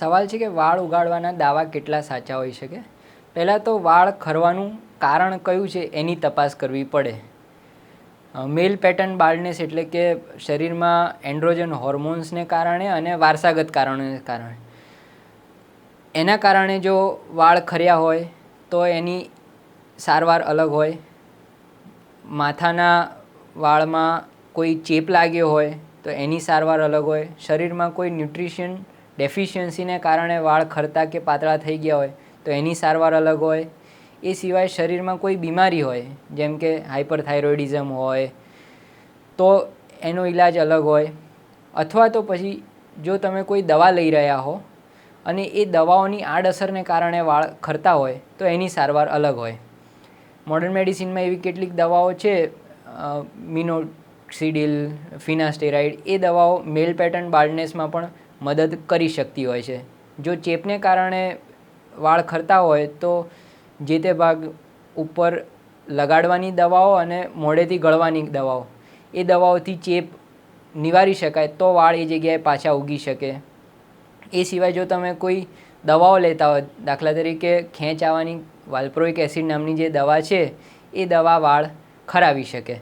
સવાલ છે કે વાળ ઉગાડવાના દાવા કેટલા સાચા હોઈ શકે પહેલાં તો વાળ ખરવાનું કારણ કયું છે એની તપાસ કરવી પડે. મેલ પેટર્ન બાલ્ડનેસ એટલે કે શરીરમાં એન્ડ્રોજન હોર્મોન્સને કારણે અને વારસાગત કારણોને કારણે. એના કારણે જો વાળ ખર્યા હોય તો એની સારવાર અલગ હોય. માથાના વાળમાં કોઈ ચેપ લાગ્યો હોય તો એની સારવાર અલગ હોય. શરીરમાં કોઈ ન્યુટ્રિશન ડેફિશિયન્સીને કારણે વાળ ખરતા કે પાતળા થઈ ગયા હોય, તો એની સારવાર અલગ હોય. એ સિવાય શરીરમાં કોઈ બીમારી હોય, જેમ કે હાઇપરથાઇરોઇડિઝમ હોય, તો એનો ઈલાજ અલગ હોય. અથવા તો પછી જો તમે કોઈ દવા લઈ રહ્યા હો અને એ દવાઓની આડઅસરને કારણે વાળ ખરતા હોય, તો એની સારવાર અલગ હોય. મોડર્ન મેડિસિનમાં એવી કેટલીક દવાઓ છે મિનોક્સિડિલ, ફિનાસ્ટેરાઇડ, એ દવાઓ મેલ પેટર્ન બાલ્ડનેસમાં પણ મદદ કરી શકતી હોય છે. જો ચેપને કારણે વાળ ખરતા હોય તો જે તે ભાગ ઉપર લગાડવાની દવાઓ અને મોઢેથી ગળવાની દવાઓ, એ દવાઓથી ચેપ નિવારી શકાય તો વાળ એ જગ્યાએ પાછા ઉગી શકે. એ સિવાય જો તમે કોઈ દવાઓ લેતા હોય, દાખલા તરીકે ખેંચ આવવાની વાલ્પ્રોઇક એસિડ નામની જે દવા છે, એ દવા વાળ ખરાવી શકે.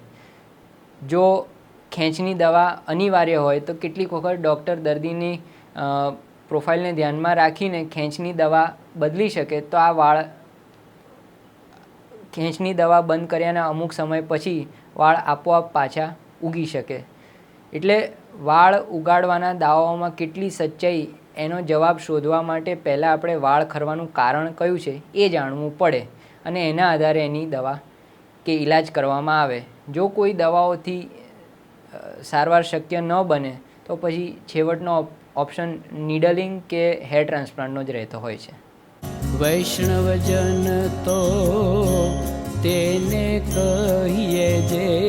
જો ખેંચની દવા અનિવાર્ય હોય તો કેટલીક વખત ડૉક્ટર દર્દીની પ્રોફાઇલને ધ્યાનમાં રાખીને ખેંચની દવા બદલી શકે તો આ વાળ ખેંચની દવા બંધ કર્યાના અમુક સમય પછી વાળ આપોઆપ પાછા ઉગી શકે. એટલે વાળ ઉગાડવાના દાવાઓમાં કેટલી સચ્ચાઈ એનો જવાબ શોધવા માટે પહેલાં આપણે વાળ ખરવાનું કારણ કયું છે એ જાણવું પડે અને એના આધારે એની દવા કે ઈલાજ કરવામાં આવે. જો કોઈ દવાઓથી સારવાર શક્ય ન બને, તો પછી છેવટનો ઓપ્શન નીડલિંગ કે હેર ટ્રાન્સપ્લાન્ટનો જ રહેતો હોય છે. વૈષ્ણવજન તો તેને કહીએ જે